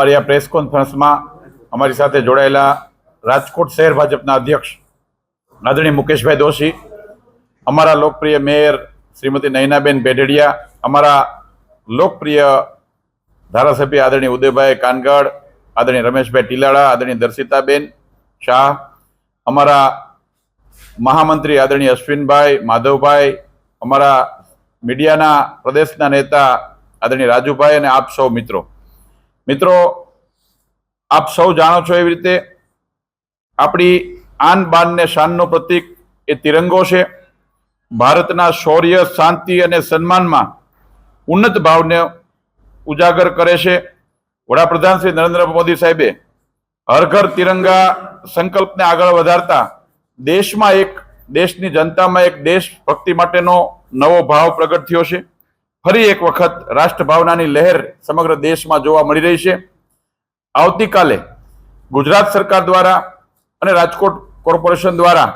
અમારી આ પ્રેસ કોન્ફરન્સમાં અમારી સાથે જોડાયેલા રાજકોટ શહેર ભાજપના અધ્યક્ષ આદરણીય મુકેશભાઈ દોશી, અમારા લોકપ્રિય મેયર શ્રીમતી નયનાબેન બેડડિયા અમારા લોકપ્રિય ધારાસભ્ય આદરણીય ઉદયભાઈ કાનગડ, આદરણીય રમેશભાઈ ટીલાળા, આદરણીય દર્શિતાબેન શાહ, અમારા મહામંત્રી આદરણીય અશ્વિનભાઈ માધવભાઈ, અમારા મીડિયાના પ્રદેશના નેતા આદરણીય રાજુભાઈ અને આપ સૌ મિત્રો. મિત્રો, આપ સૌ જાણો છો એવી રીતે આપણી આન બાન ને શાનનું પ્રતીક એ તિરંગો છે. ભારતના શૌર્ય, શાંતિ અને સન્માનમાં ઉન્નત ભાવને ઉજાગર કરે છે. વડાપ્રધાન શ્રી નરેન્દ્ર મોદી સાહેબે હર ઘર તિરંગા સંકલ્પને આગળ વધારતા દેશમાં એક, દેશની જનતામાં એક દેશ ભક્તિ માટેનો નવો ભાવ પ્રગટ થયો છે. ફરી એક વખત રાષ્ટ્રભાવનાની લહેર સમગ્ર દેશમાં જોવા મળી રહી છે. આવતીકાલે ગુજરાત સરકાર દ્વારા અને રાજકોટ કોર્પોરેશન દ્વારા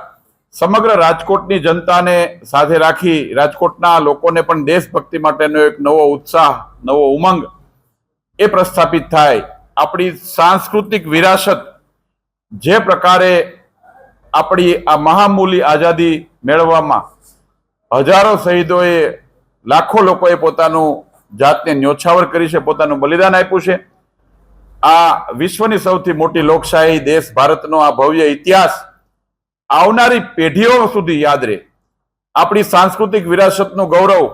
સમગ્ર રાજકોટની જનતાને સાથે રાખી રાજકોટના લોકોને પણ દેશભક્તિ માટેનો એક નવો ઉત્સાહ, નવો ઉમંગ એ પ્રસ્થાપિત થાય. આપણી સાંસ્કૃતિક વિરાસત જે પ્રકારે આપણી આ મહામૂલી આઝાદી મેળવવામાં હજારો શહીદોએ લાખો લોકોએ પોતાનું જાતને ન્યોછાવર કરી છે, પોતાનું બલિદાન આપ્યું છે. આ વિશ્વની સૌથી મોટી લોકશાહી દેશ ભારતનો આ ભવ્ય ઇતિહાસ આવનારી પેઢીઓ સુધી યાદ રહે. આપણી સાંસ્કૃતિક વિરાસતનું ગૌરવ,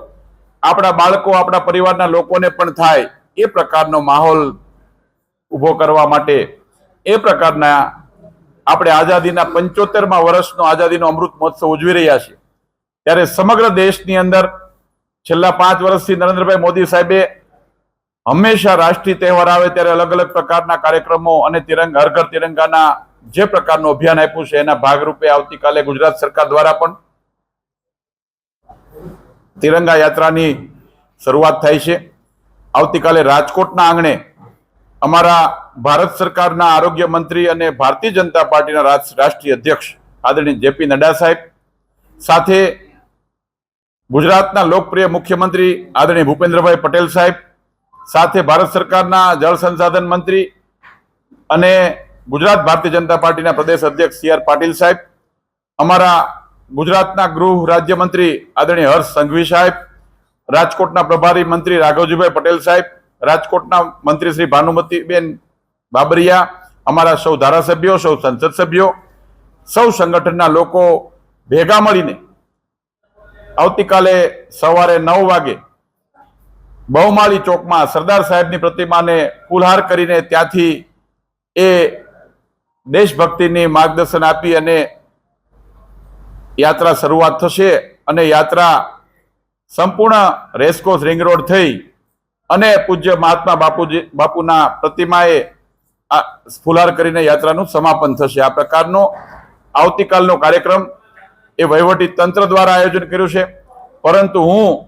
આપણા બાળકો, આપણા પરિવારના લોકોને પણ થાય એ પ્રકારનો માહોલ ઊભો કરવા માટે એ પ્રકારના આપણે આઝાદીના પંચોતેરમાં વર્ષનો આઝાદીનો અમૃત મહોત્સવ ઉજવી રહ્યા છીએ. ત્યારે સમગ્ર દેશની અંદર છેલ્લા પાંચ વર્ષથી નરેન્દ્રભાઈ મોદી સાહેબે હંમેશા રાષ્ટ્રીય તહેવાર આવે ત્યારે અલગ અલગ પ્રકારના કાર્યક્રમો અને તિરંગા, હર ઘર તિરંગાના જે પ્રકારનું અભિયાન આપ્યું છે, એના ભાગરૂપે આવતીકાલે ગુજરાત સરકાર દ્વારા પણ તિરંગા યાત્રાની શરૂઆત થાય છે. આવતીકાલે રાજકોટના આંગણે અમારા ભારત સરકારના આરોગ્ય મંત્રી અને ભારતીય જનતા પાર્ટીના રાષ્ટ્રીય અધ્યક્ષ આદરણીય જેપી નડ્ડા સાહેબ સાથે ગુજરાતના લોકપ્રિય મુખ્યમંત્રી આદરણીય ભૂપેન્દ્રભાઈ પટેલ સાહેબ, સાથે ભારત સરકારના જળ સંસાધન મંત્રી અને ગુજરાત ભારતીય જનતા પાર્ટીના પ્રદેશ અધ્યક્ષ સી આર પાટીલ સાહેબ, અમારા ગુજરાતના ગૃહ રાજ્યમંત્રી આદરણીય હર્ષ સંઘવી સાહેબ, રાજકોટના પ્રભારી મંત્રી રાઘવજીભાઈ પટેલ સાહેબ, રાજકોટના મંત્રી શ્રી ભાનુમતીબેન બાબરિયા, અમારા સૌ ધારાસભ્યો, સૌ સંસદ સભ્યો, સૌ સંગઠનના લોકો ભેગા મળીને આવતીકાલે સવારે નવ વાગે બહુમાળી ચોકમાં સરદાર સાહેબની પ્રતિમાને ફૂલહાર કરીને ત્યાંથી એ દેશભક્તિની માર્ગદર્શન આપી અને યાત્રા શરૂઆત થશે અને યાત્રા સંપૂર્ણ રેસકોર્સ રિંગ રોડ થઈ અને પૂજ્ય મહાત્મા બાપુજી, બાપુના પ્રતિમાએ આ ફુલાર કરીને યાત્રાનું સમાપન થશે. આ પ્રકારનો આવતીકાલનો કાર્યક્રમ એ વહીવટી તંત્ર દ્વારા આયોજન કર્યું છે. પરંતુ હું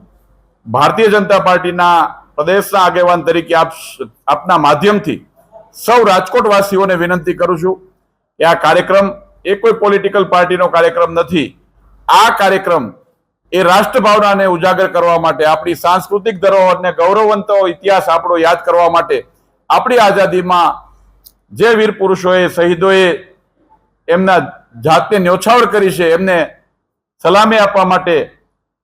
ભારતીય જનતા પાર્ટીના પ્રદેશના આગેવાન તરીકે આપ આપના માધ્યમથી સૌ રાજકોટવાસીઓને વિનંતી કરું છું કે આ કાર્યક્રમ એ કોઈ પોલિટિકલ પાર્ટીનો કાર્યક્રમ નથી. આ કાર્યક્રમ એ રાષ્ટ્રભાવનાને ઉજાગર કરવા માટે, આપણી સાંસ્કૃતિક ધરોહરને ગૌરવંતો ઇતિહાસ આપણો યાદ કરવા માટે, આપણી આઝાદીમાં જે વીર પુરુષોએ શહીદોએ એમના જાતને ન્યોછાવર કરી છે, એમને સલામી આપવા માટે,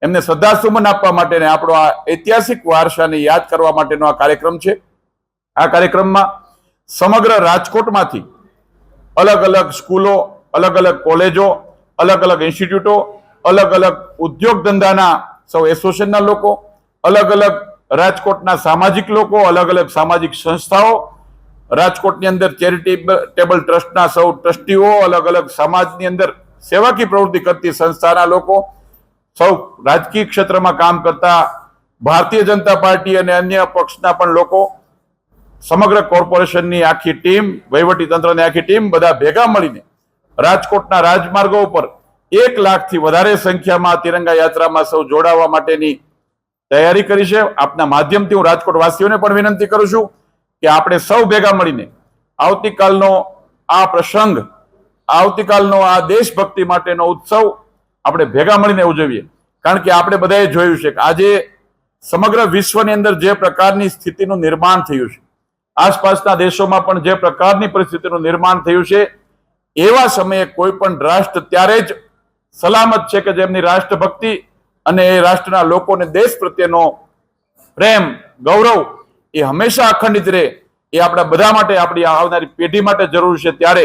એમને શ્રદ્ધાસુમન આપવા માટે આપણો આ ઐતિહાસિક વારસાને યાદ કરવા માટેનો આ કાર્યક્રમ છે. આ કાર્યક્રમમાં સમગ્ર રાજકોટમાંથી અલગ અલગ સ્કૂલો, અલગ અલગ કોલેજો, અલગ અલગ ઇન્સ્ટિટ્યૂટો, અલગ અલગ ઉદ્યોગ ધંધાના સૌ એસોસિએશનના લોકો, અલગ અલગ રાજકોટના સામાજિક લોકો, અલગ અલગ સામાજિક સંસ્થાઓ રાજકોટની અંદર ચેરિટેબલ ટ્રસ્ટના સૌ ટ્રસ્ટીઓ, અલગ અલગ સમાજની અંદર સેવાકીય પ્રવૃત્તિ કરતી સંસ્થાના લોકો સૌ રાજકીય ક્ષેત્રમાં કામ કરતા ભારતીય જનતા પાર્ટી અને અન્ય પક્ષના પણ લોકો સમગ્ર કોર્પોરેશનની આખી ટીમ વહીવટી તંત્રની આખી ટીમ બધા ભેગા મળીને રાજકોટના રાજમાર્ગો ઉપર એક લાખથી વધારે સંખ્યામાં તિરંગા યાત્રામાં સૌ જોડાવા માટેની તૈયારી કરી છે. આપના માધ્યમથી હું રાજકોટ વાસીઓને પણ વિનંતી કરું છું. કે આપણે સૌ ભેગા મળીને આવતીકાલનો આ પ્રસંગ, આવતીકાલનો આ દેશભક્તિ માટેનો ઉત્સવ આપણે ભેગા મળીને ઉજવીએ. કારણ કે આપણે બધાએ જોયું છે કે આજે સમગ્ર વિશ્વની અંદર જે પ્રકારની સ્થિતિનું નિર્માણ થયું છે, આસપાસના દેશોમાં પણ જે પ્રકારની પરિસ્થિતિનું નિર્માણ થયું છે, એવા સમયે કોઈ પણ રાષ્ટ્ર ત્યારે જ સલામત છે કે જેમની રાષ્ટ્રભક્તિ અને એ રાષ્ટ્રના લોકોને દેશ પ્રત્યેનો પ્રેમ, ગૌરવ એ હંમેશા અખંડિત રહે. એ આપણા બધા માટે, આપણી આવનારી પેઢી માટે જરૂર છે ત્યારે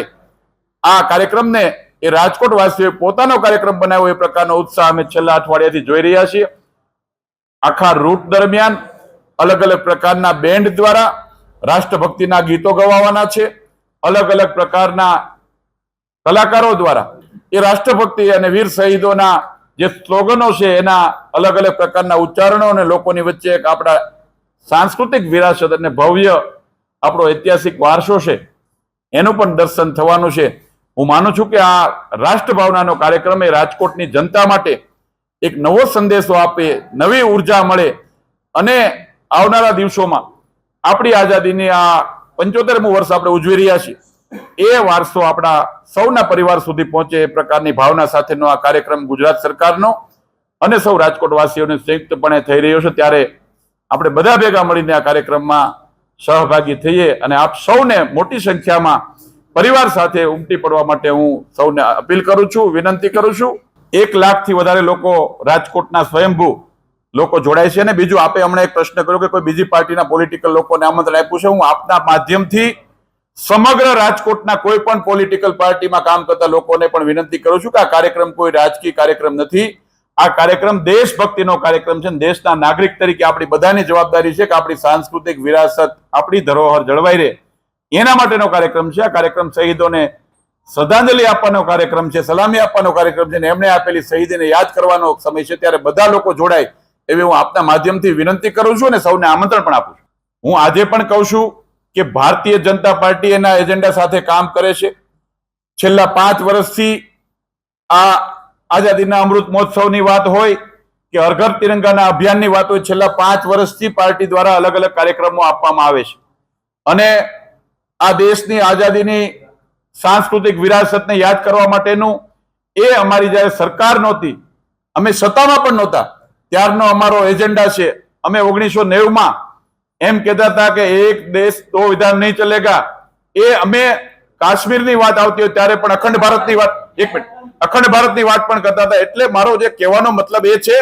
આ કાર્યક્રમને એ રાજકોટ વાસીઓએ પોતાનો કાર્યક્રમ બનાવ્યો. એ પ્રકારનો ઉત્સાહ અમે છેલ્લા અઠવાડિયાથી જોઈ રહ્યા છીએ. આખા રૂટ દરમિયાન અલગ અલગ પ્રકારના બેન્ડ દ્વારા રાષ્ટ્રભક્તિના ગીતો ગવાવાના છે. અલગ અલગ પ્રકારના કલાકારો દ્વારા એ રાષ્ટ્રભક્તિ અને વીર શહીદોના જે સ્લોગનો છે એના અલગ અલગ પ્રકારના ઉચ્ચારણો અને લોકોની વચ્ચે એક આપણા સાંસ્કૃતિક વિરાસત અને ભવ્ય આપણો ઐતિહાસિક વારસો છે, એનું પણ દર્શન થવાનું છે. હું માનું છું કે આ રાષ્ટ્રભાવનાનો કાર્યક્રમ એ રાજકોટની જનતા માટે એક નવો સંદેશો આપે, નવી ઊર્જા મળે અને આવનારા દિવસોમાં આપણી આઝાદીની આ પંચોતેરમું વર્ષ આપણે ઉજવી રહ્યા છીએ. એ વારસો આપણા સૌના પરિવાર સુધી પહોંચે એ પ્રકારની ભાવના સાથેનો આ કાર્યક્રમ ગુજરાત સરકારનો અને સૌ રાજકોટવાસીઓને સંયુક્તપણે થઈ રહ્યો છે. ત્યારે આપણે બધા ભેગા મળીને આ કાર્યક્રમમાં સહભાગી થઈએ અને આપ સૌને મોટી સંખ્યામાં પરિવાર સાથે ઉમટી પડવા માટે હું સૌને અપીલ કરું છું, વિનંતી કરું છું. એક લાખથી વધારે લોકો રાજકોટના સ્વયંભૂ લોકો જોડાય છે અને બીજું આપે હમણાં એક પ્રશ્ન કર્યો કે કોઈ બીજી પાર્ટીના પોલિટિકલ લોકોને આમંત્રણ આપ્યું છે. હું આપના માધ્યમથી સમગ્ર રાજકોટના કોઈ પણ પોલિટિકલ પાર્ટીમાં કામ કરતા લોકોને પણ વિનંતી કરું છું કે આ કાર્યક્રમ કોઈ રાજકીય કાર્યક્રમ નથી. આ કાર્યક્રમ દેશભક્તિનો કાર્યક્રમ છે દેશના નાગરિક તરીકે આપણી બધાની જવાબદારી છે કે આપણી સાંસ્કૃતિક વિરાસત, આપણી ધરોહર જળવાઈ રહે. એના માટેનો કાર્યક્રમ છે. આ કાર્યક્રમ શહીદોને શ્રદ્ધાંજલિ આપવાનો કાર્યક્રમ છે, સલામી આપવાનો કાર્યક્રમ છે અને એમણે આપેલી શહીદીને યાદ કરવાનો સમય છે. ત્યારે બધા લોકો જોડાય એવી હું આપના માધ્યમથી વિનંતી કરું છું અને સૌને આમંત્રણ પણ આપું છું. હું આજે પણ કહું છું કે ભારતીય જનતા પાર્ટી એના એજન્ડા સાથે કામ કરે છે. છેલ્લા પાંચ વર્ષથી આ આઝાદીના અમૃત મહોત્સવની વાત હોય કે હરઘર તિરંગાના અભિયાનની વાત હોય, છેલ્લા પાંચ વર્ષથી પાર્ટી દ્વારા અલગ અલગ કાર્યક્રમો આપવામાં આવે છે. અને આ દેશની આઝાદીની સાંસ્કૃતિક વિરાસતને યાદ કરવા માટેનું એ અમારી જ્યારે સરકાર નહોતી, અમે સત્તામાં પણ નહોતા, ત્યારનો અમારો એજન્ડા છે. અમે ઓગણીસો નેવુંમાં એમ કહેતા હતા કે એક દેશ તો વિધાન નહીં ચલેગા. એ અમે કાશ્મીરની વાત આવતી હોય ત્યારે પણ અખંડ ભારતની વાત, એક મિનિટ. અખંડ ભારતની વાત પણ કરતા હતા. એટલે મારો જે કહેવાનો મતલબ એ છે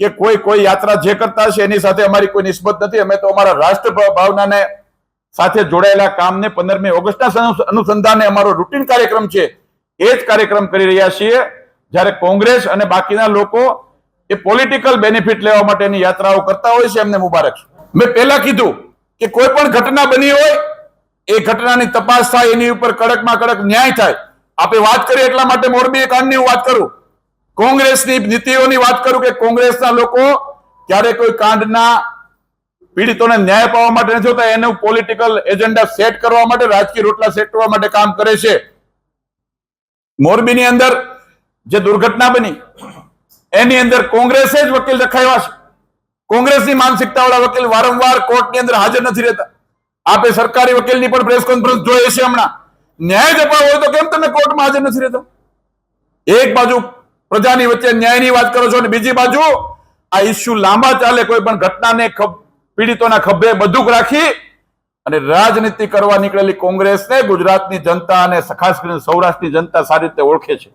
કે કોઈ કોઈ યાત્રા જે કરતા હશે એની સાથે અમારી કોઈ નિસ્બત નથી. અમે તો અમારા રાષ્ટ્ર ભાવનાને સાથે જોડાયેલા કામને પંદરમી ઓગસ્ટના અનુસંધાને અમારો રૂટીન કાર્યક્રમ છે એ જ કાર્યક્રમ કરી રહ્યા છીએ. જ્યારે કોંગ્રેસ અને બાકીના લોકો એ પોલિટિકલ બેનિફિટ લેવા માટેની યાત્રાઓ કરતા હોય છે એમને મુબારક મેં પહેલા કીધું કે કોઈ પણ ઘટના બની હોય એ ઘટનાની તપાસ થાય, એની ઉપર કડકમાં કડક ન્યાય થાય. આપણે વાત કરીએ એટલા માટે મોરબી કાંડની વાત કરું. કોંગ્રેસની નીતિઓની વાત કરું કે કોંગ્રેસના લોકો ક્યારે કોઈ કાંડના પીડિતોને ન્યાય પાવા માટે નથી હોતા, એનું પોલિટિકલ એજન્ડા સેટ કરવા માટે, રાજકીય રોટલા સેટ કરવા માટે કામ કરે છે. મોરબીની અંદર જે દુર્ઘટના બની, એની અંદર કોંગ્રેસે જ વકીલ રખાયા છે. કોંગ્રેસની માનસિકતા વાળા વકીલ વારંવાર કોર્ટની અંદર હાજર નથી રહેતા. આપે સરકારી વકીલની પણ પ્રેસ કોન્ફરન્સ જોઈએ છે હમણાં. ન્યાય જ અપાવો હોય તો કેમ તમે કોર્ટમાં હાજર નથી રહેતો? એક બાજુ પ્રજાની વચ્ચે ન્યાયની વાત કરો છો અને બીજી બાજુ આ ઇસ્યુ લાંબા ચાલે કોઈ પણ ઘટનાને પીડિતોના ખભે બધું રાખી અને રાજનીતિ કરવા નીકળેલી કોંગ્રેસને ગુજરાતની જનતા અને ખાસ કરીને સૌરાષ્ટ્રની જનતા સારી રીતે ઓળખે છે.